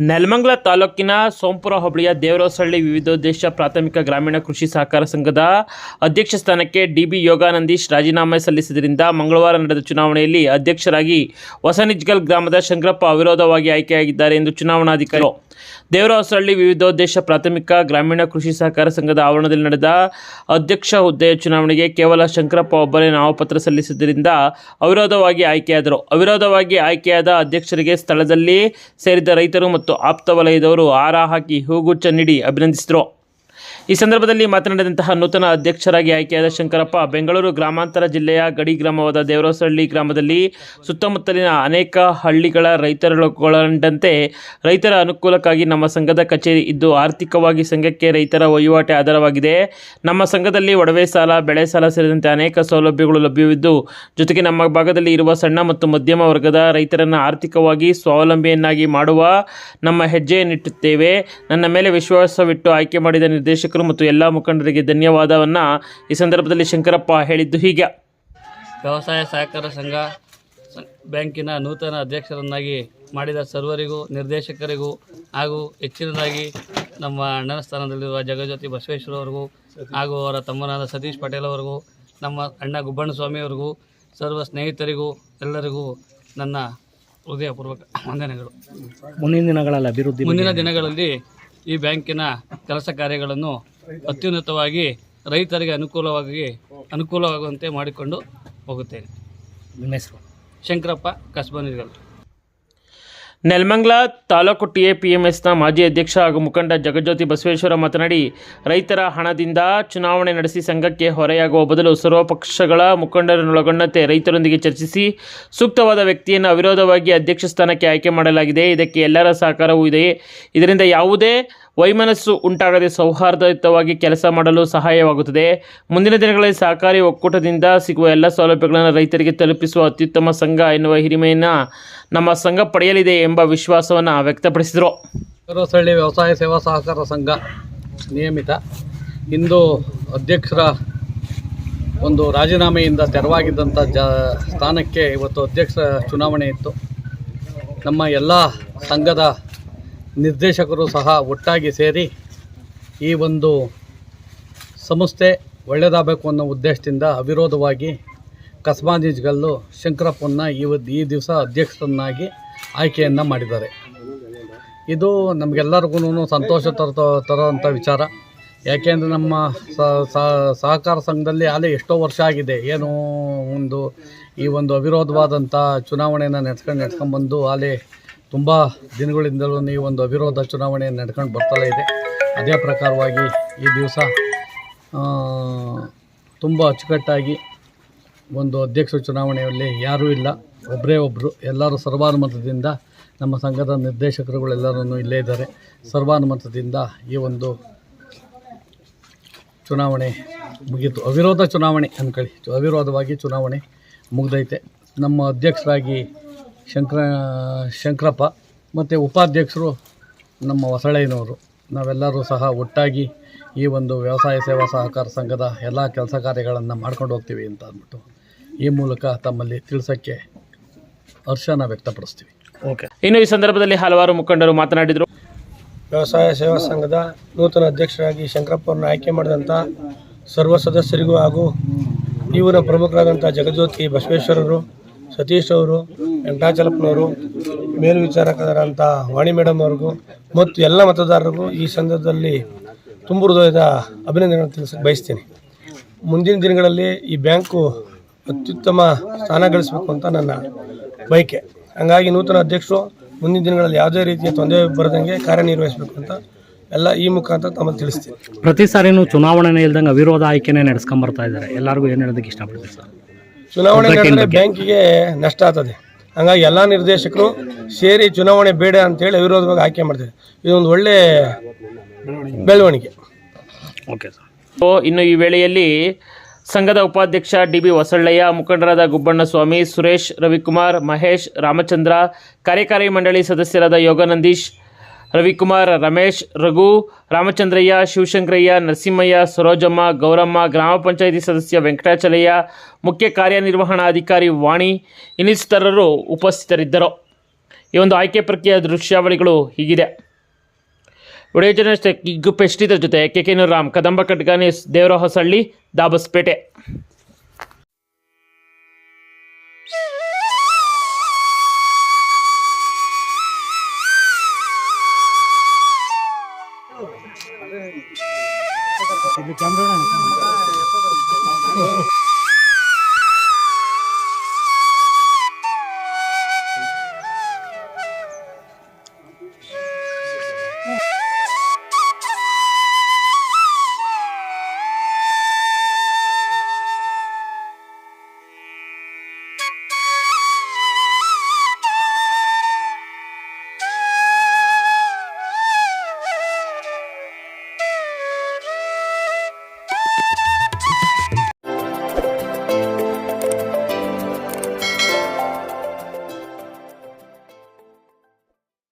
ನೆಲಮಂಗಲ ತಾಲೂಕಿನ ಸೋಂಪುರ ಹೋಬಳಿಯ ದೇವರಹಳ್ಳಿ ವಿವಿಧೋದ್ದೇಶ ಪ್ರಾಥಮಿಕ ಗ್ರಾಮೀಣ ಕೃಷಿ ಸಹಕಾರ ಸಂಘದ ಅಧ್ಯಕ್ಷ ಸ್ಥಾನಕ್ಕೆ ಡಿಬಿ ಯೋಗಾನಂದೀಶ್ ರಾಜೀನಾಮೆ ಸಲ್ಲಿಸಿದ್ದರಿಂದ ಮಂಗಳವಾರ ನಡೆದ ಚುನಾವಣೆಯಲ್ಲಿ ಅಧ್ಯಕ್ಷರಾಗಿ ಹೊಸನಿಜ್ಗಲ್ ಗ್ರಾಮದ ಶಂಕರಪ್ಪ ಅವಿರೋಧವಾಗಿ ಆಯ್ಕೆಯಾಗಿದ್ದಾರೆ ಎಂದು ಚುನಾವಣಾಧಿಕಾರಿ ದೇವರಹೊಸಳ್ಳಿ ವಿವಿಧೋದ್ದೇಶ ಪ್ರಾಥಮಿಕ ಗ್ರಾಮೀಣ ಕೃಷಿ ಸಹಕಾರ ಸಂಘದ ಆವರಣದಲ್ಲಿ ನಡೆದ ಅಧ್ಯಕ್ಷ ಹುದ್ದೆಯ ಚುನಾವಣೆಗೆ ಕೇವಲ ಶಂಕರಪ್ಪ ಒಬ್ಬರೇ ನಾಮಪತ್ರ ಸಲ್ಲಿಸಿದ್ದರಿಂದ ಅವಿರೋಧವಾಗಿ ಆಯ್ಕೆಯಾದರು. ಅವಿರೋಧವಾಗಿ ಆಯ್ಕೆಯಾದ ಅಧ್ಯಕ್ಷರಿಗೆ ಸ್ಥಳದಲ್ಲಿ ಸೇರಿದ ರೈತರು ಮತ್ತು ಆಪ್ತ ವಲಯದವರು ಹಾರ ಹಾಕಿ ಹೂಗುಚ್ಛ ನೀಡಿ ಅಭಿನಂದಿಸಿದರು. ಈ ಸಂದರ್ಭದಲ್ಲಿ ಮಾತನಾಡಿದಂತಹ ನೂತನ ಅಧ್ಯಕ್ಷರಾಗಿ ಆಯ್ಕೆಯಾದ ಶಂಕರಪ್ಪ, ಬೆಂಗಳೂರು ಗ್ರಾಮಾಂತರ ಜಿಲ್ಲೆಯ ಗಡಿ ಗ್ರಾಮವಾದ ದೇವರಸಹಳ್ಳಿ ಗ್ರಾಮದಲ್ಲಿ ಸುತ್ತಮುತ್ತಲಿನ ಅನೇಕ ಹಳ್ಳಿಗಳ ರೈತರೊಳಗೊಂಡಂತೆ ರೈತರ ಅನುಕೂಲಕ್ಕಾಗಿ ನಮ್ಮ ಸಂಘದ ಕಚೇರಿ ಇದ್ದು ಆರ್ಥಿಕವಾಗಿ ಸಂಘಕ್ಕೆ ರೈತರ ವಹಿವಾಟೆ ಆಧಾರವಾಗಿದೆ. ನಮ್ಮ ಸಂಘದಲ್ಲಿ ಒಡವೆ ಸಾಲ, ಬೆಳೆ ಸಾಲ ಸೇರಿದಂತೆ ಅನೇಕ ಸೌಲಭ್ಯಗಳು ಲಭ್ಯವಿದ್ದು, ಜೊತೆಗೆ ನಮ್ಮ ಭಾಗದಲ್ಲಿ ಇರುವ ಸಣ್ಣ ಮತ್ತು ಮಧ್ಯಮ ವರ್ಗದ ರೈತರನ್ನು ಆರ್ಥಿಕವಾಗಿ ಸ್ವಾವಲಂಬಿಯನ್ನಾಗಿ ಮಾಡುವ ನಮ್ಮ ಹೆಜ್ಜೆಯನ್ನಿಟ್ಟುತ್ತೇವೆ. ನನ್ನ ಮೇಲೆ ವಿಶ್ವಾಸವಿಟ್ಟು ಆಯ್ಕೆ ಮಾಡಿದ ನಿರ್ದೇಶಕರು ಮತ್ತು ಎಲ್ಲ ಮುಖಂಡರಿಗೆ ಧನ್ಯವಾದವನ್ನು ಈ ಸಂದರ್ಭದಲ್ಲಿ ಶಂಕರಪ್ಪ ಹೇಳಿದ್ದು ಹೀಗೆ. ವ್ಯವಸಾಯ ಸಹಕಾರ ಸಂಘ ಬ್ಯಾಂಕಿನ ನೂತನ ಅಧ್ಯಕ್ಷರನ್ನಾಗಿ ಮಾಡಿದ ಸರ್ವರಿಗೂ ನಿರ್ದೇಶಕರಿಗೂ ಹಾಗೂ ಹೆಚ್ಚಿನದಾಗಿ ನಮ್ಮ ಅಣ್ಣನ ಸ್ಥಾನದಲ್ಲಿರುವ ಜಗಜ್ಯೋತಿ ಬಸವೇಶ್ವರ ಅವರಿಗೂ ಹಾಗೂ ಅವರ ತಮ್ಮನಾದ ಸತೀಶ್ ಪಟೇಲ್ ಅವರಿಗೂ ನಮ್ಮ ಅಣ್ಣ ಗುಬ್ಬಣ್ಣ ಸ್ವಾಮಿಯವರಿಗೂ ಸರ್ವ ಸ್ನೇಹಿತರಿಗೂ ಎಲ್ಲರಿಗೂ ನನ್ನ ಹೃದಯಪೂರ್ವಕ ವಂದನೆಗಳು. ಮುಂದಿನ ದಿನಗಳಲ್ಲಿ ಅಭಿವೃದ್ಧಿ ಮುಂದಿನ ದಿನಗಳಲ್ಲಿ ಈ ಬ್ಯಾಂಕಿನ ಕೆಲಸ ಕಾರ್ಯಗಳನ್ನು ಅತ್ಯುನ್ನತವಾಗಿ ರೈತರಿಗೆ ಅನುಕೂಲವಾಗಿ ಅನುಕೂಲವಾಗುವಂತೆ ಮಾಡಿಕೊಂಡು ಹೋಗುತ್ತೇನೆ. ನಿಮ್ಮ ಹೆಸರು? Shankarappa Kasbanirgal. Nelamangala taluk T A P M ಎಸ್ನ ಮಾಜಿ ಅಧ್ಯಕ್ಷ ಹಾಗೂ ಮುಖಂಡ ಜಗಜ್ಯೋತಿ ಬಸವೇಶ್ವರ ಮಾತನಾಡಿ, ರೈತರ ಹಣದಿಂದ ಚುನಾವಣೆ ನಡೆಸಿ ಸಂಘಕ್ಕೆ ಹೊರೆಯಾಗುವ ಬದಲು ಸರ್ವಪಕ್ಷಗಳ ಮುಖಂಡರನ್ನೊಳಗೊಂಡಂತೆ ರೈತರೊಂದಿಗೆ ಚರ್ಚಿಸಿ ಸೂಕ್ತವಾದ ವ್ಯಕ್ತಿಯನ್ನು ಅವಿರೋಧವಾಗಿ ಅಧ್ಯಕ್ಷ ಸ್ಥಾನಕ್ಕೆ ಆಯ್ಕೆ ಮಾಡಲಾಗಿದೆ. ಇದಕ್ಕೆ ಎಲ್ಲರ ಸಹಕಾರವೂ ಇದೆ. ಇದರಿಂದ ಯಾವುದೇ ವೈಮನಸ್ಸು ಉಂಟಾಗದೆ ಸೌಹಾರ್ದಯುತವಾಗಿ ಕೆಲಸ ಮಾಡಲು ಸಹಾಯವಾಗುತ್ತದೆ. ಮುಂದಿನ ದಿನಗಳಲ್ಲಿ ಸಹಕಾರಿ ಒಕ್ಕೂಟದಿಂದ ಸಿಗುವ ಎಲ್ಲ ಸೌಲಭ್ಯಗಳನ್ನು ರೈತರಿಗೆ ತಲುಪಿಸುವ ಅತ್ಯುತ್ತಮ ಸಂಘ ಎನ್ನುವ ಹಿರಿಮೆಯನ್ನು ನಮ್ಮ ಸಂಘ ಪಡೆಯಲಿದೆ ಎಂಬ ವಿಶ್ವಾಸವನ್ನು ವ್ಯಕ್ತಪಡಿಸಿದರು. ಕರೋಸಳ್ಳಿ ವ್ಯವಸಾಯ ಸೇವಾ ಸಹಕಾರ ಸಂಘ ನಿಯಮಿತ. ಇಂದು ಅಧ್ಯಕ್ಷರ ಒಂದು ರಾಜೀನಾಮೆಯಿಂದ ತೆರವಾಗಿದ್ದಂಥ ಜ ಸ್ಥಾನಕ್ಕೆ ಇವತ್ತು ಅಧ್ಯಕ್ಷ ಚುನಾವಣೆ ಇತ್ತು. ನಮ್ಮ ಎಲ್ಲ ಸಂಘದ ನಿರ್ದೇಶಕರು ಸಹ ಒಟ್ಟಾಗಿ ಸೇರಿ ಈ ಒಂದು ಸಂಸ್ಥೆ ಒಳ್ಳೆಯದಾಗಬೇಕು ಅನ್ನೋ ಉದ್ದೇಶದಿಂದ ಅವಿರೋಧವಾಗಿ ಕಸ್ಬಾಜಿಜ್ಗಲ್ಲು ಶಂಕರಪ್ಪನ್ನ ಇವತ್ತು ಈ ದಿವಸ ಅಧ್ಯಕ್ಷರನ್ನಾಗಿ ಆಯ್ಕೆಯನ್ನು ಮಾಡಿದ್ದಾರೆ. ಇದು ನಮಗೆಲ್ಲರಿಗೂ ಸಂತೋಷ ತರ ತರೋವಂಥ ವಿಚಾರ. ಯಾಕೆಂದರೆ ನಮ್ಮ ಸಹಕಾರ ಸಂಘದಲ್ಲಿ ಅಲ್ಲಿ ಎಷ್ಟೋ ವರ್ಷ ಆಗಿದೆ. ಏನು ಒಂದು ಈ ಒಂದು ಅವಿರೋಧವಾದಂಥ ಚುನಾವಣೆಯನ್ನು ನಡ್ಸ್ಕೊಂಡು ಬಂದು ಅಲ್ಲೇ ತುಂಬ ದಿನಗಳಿಂದಲೂ ಈ ಒಂದು ಅವಿರೋಧ ಚುನಾವಣೆ ನಡ್ಕೊಂಡು ಬರ್ತಲೇ ಇದೆ. ಅದೇ ಪ್ರಕಾರವಾಗಿ ಈ ದಿವಸ ತುಂಬ ಅಚ್ಚುಕಟ್ಟಾಗಿ ಒಂದು ಅಧ್ಯಕ್ಷ ಚುನಾವಣೆಯಲ್ಲಿ ಯಾರೂ ಇಲ್ಲ. ಒಬ್ಬರೇ ಒಬ್ಬರು ಎಲ್ಲರೂ ಸರ್ವಾನುಮತದಿಂದ ನಮ್ಮ ಸಂಘದ ನಿರ್ದೇಶಕರುಗಳೆಲ್ಲರೂ ಇಲ್ಲೇ ಇದ್ದಾರೆ. ಸರ್ವಾನುಮತದಿಂದ ಈ ಒಂದು ಚುನಾವಣೆ ಮುಗೀತು. ಅವಿರೋಧ ಚುನಾವಣೆ ಅಂದ್ಕೊಳ್ಳಿ ಅವಿರೋಧವಾಗಿ ಚುನಾವಣೆ ಮುಗ್ದೈತೆ. ನಮ್ಮ ಅಧ್ಯಕ್ಷರಾಗಿ ಶಂಕರ ಶಂಕರಪ್ಪ ಮತ್ತು ಉಪಾಧ್ಯಕ್ಷರು ನಮ್ಮ ಹೊಸಳೆಯನವರು. ನಾವೆಲ್ಲರೂ ಸಹ ಒಟ್ಟಾಗಿ ಈ ಒಂದು ವ್ಯವಸಾಯ ಸೇವಾ ಸಹಕಾರ ಸಂಘದ ಎಲ್ಲ ಕೆಲಸ ಕಾರ್ಯಗಳನ್ನು ಮಾಡ್ಕೊಂಡು ಹೋಗ್ತೀವಿ ಅಂತ ಅಂದ್ಬಿಟ್ಟು ಈ ಮೂಲಕ ತಮ್ಮಲ್ಲಿ ತಿಳಿಸೋಕ್ಕೆ ಹರ್ಷನ ವ್ಯಕ್ತಪಡಿಸ್ತೀವಿ. ಓಕೆ. ಇನ್ನು ಈ ಸಂದರ್ಭದಲ್ಲಿ ಹಲವಾರು ಮುಖಂಡರು ಮಾತನಾಡಿದರು. ವ್ಯವಸಾಯ ಸೇವಾ ಸಂಘದ ನೂತನ ಅಧ್ಯಕ್ಷರಾಗಿ ಶಂಕರಪ್ಪರನ್ನು ಆಯ್ಕೆ ಮಾಡಿದಂಥ ಸರ್ವ ಸದಸ್ಯರಿಗೂ ಹಾಗೂ ಇವರ ಪ್ರಮುಖರಾದಂಥ ಜಗಜ್ಯೋತಿ ಬಸವೇಶ್ವರರು ಸತೀಶ್ ಅವರು, ವೆಂಕಟಾಚಲಪ್ಪನವರು ಮೇಲ್ವಿಚಾರಕರಾದಂಥ ವಾಣಿ ಮೇಡಮ್ ಅವ್ರಿಗೂ ಮತ್ತು ಎಲ್ಲ ಮತದಾರರಿಗೂ ಈ ಸಂದರ್ಭದಲ್ಲಿ ತುಂಬ ಹೃದಯದ ಅಭಿನಂದನೆಗಳನ್ನು ತಿಳಿಸಕ್ಕೆ ಬಯಸ್ತೀನಿ. ಮುಂದಿನ ದಿನಗಳಲ್ಲಿ ಈ ಬ್ಯಾಂಕು ಅತ್ಯುತ್ತಮ ಸ್ಥಾನ ಗಳಿಸಬೇಕು ಅಂತ ನನ್ನ ಬಯಕೆ. ಹಂಗಾಗಿ ನೂತನ ಅಧ್ಯಕ್ಷರು ಮುಂದಿನ ದಿನಗಳಲ್ಲಿ ಯಾವುದೇ ರೀತಿಯ ತೊಂದರೆ ಬರದಂಗೆ ಕಾರ್ಯನಿರ್ವಹಿಸಬೇಕು ಅಂತ ಎಲ್ಲ ಈ ಮುಖಾಂತರ ತಮ್ಮಲ್ಲಿ ತಿಳಿಸ್ತೀನಿ. ಪ್ರತಿ ಸಾರಿನೂ ಚುನಾವಣೆ ಇಲ್ದಂಗೆ ಅವಿರೋಧ ಆಯ್ಕೆನೇ ನಡೆಸ್ಕೊಂಬರ್ತಾ ಇದ್ದಾರೆ. ಎಲ್ಲರಿಗೂ ಏನು ಹೇಳೋದಕ್ಕೆ ಇಷ್ಟಪಡ್ತೀವಿ ಸರ್? ಚುನಾವಣೆ ನಡೆದ್ರೆ ಬ್ಯಾಂಕಿಗೆ ನಷ್ಟ ಆಗ್ತದೆ. ಹಂಗಾಗಿ ಎಲ್ಲ ನಿರ್ದೇಶಕರು ಸೇರಿ ಚುನಾವಣೆ ಬೇಡ ಅಂತೇಳಿ ಅವಿರೋಧವಾಗಿ ಆಯ್ಕೆ ಮಾಡ್ತಾರೆ ಇದೊಂದು ಒಳ್ಳೆ ಬೆಳವಣಿಗೆ. Okay sir. ಇನ್ನು ಈ ವೇಳೆಯಲ್ಲಿ ಸಂಘದ ಉಪಾಧ್ಯಕ್ಷ ಡಿ ಬಿ ಹೊಸಳ್ಳಯ್ಯ ಮುಖಂಡರಾದ ಗುಬ್ಬಣ್ಣ ಸ್ವಾಮಿ ಸುರೇಶ್ ರವಿಕುಮಾರ್ ಮಹೇಶ್ ರಾಮಚಂದ್ರ ಕಾರ್ಯಕಾರಿ ಮಂಡಳಿ ಸದಸ್ಯರಾದ ಯೋಗಾನಂದೀಶ್ ರವಿಕುಮಾರ್, ರಮೇಶ್, ರಘು, ರಾಮಚಂದ್ರಯ್ಯ, ಶಿವಶಂಕರಯ್ಯ, ನರಸಿಂಹಯ್ಯ, ಸರೋಜಮ್ಮ, ಗೌರಮ್ಮ, ಗ್ರಾಮ ಪಂಚಾಯಿತಿ ಸದಸ್ಯ ವೆಂಕಟಾಚಲಯ್ಯ, ಮುಖ್ಯ ಕಾರ್ಯನಿರ್ವಹಣಾಧಿಕಾರಿ ವಾಣಿ ಇನ್ನಿತರರು ಉಪಸ್ಥಿತರಿದ್ದರು. ಈ ಒಂದು ಆಯ್ಕೆ ಪ್ರಕ್ರಿಯೆಯ ದೃಶ್ಯಾವಳಿಗಳು ಹೀಗಿದೆ. ಒಡೆಯ ಜರ್ನಲಿಸ್ಟ್ ಕಿಗ್ಗು ಜೊತೆ ಕೆ ಕೆ ರಾಮ್ ಕದಂಬ ಕಟ್ಗಾನಿ ದೇವರ ಹೊಸಳ್ಳಿ ದಾಬಸ್ಪೇಟೆ. ಕ್ಯಾಮ್ರಾ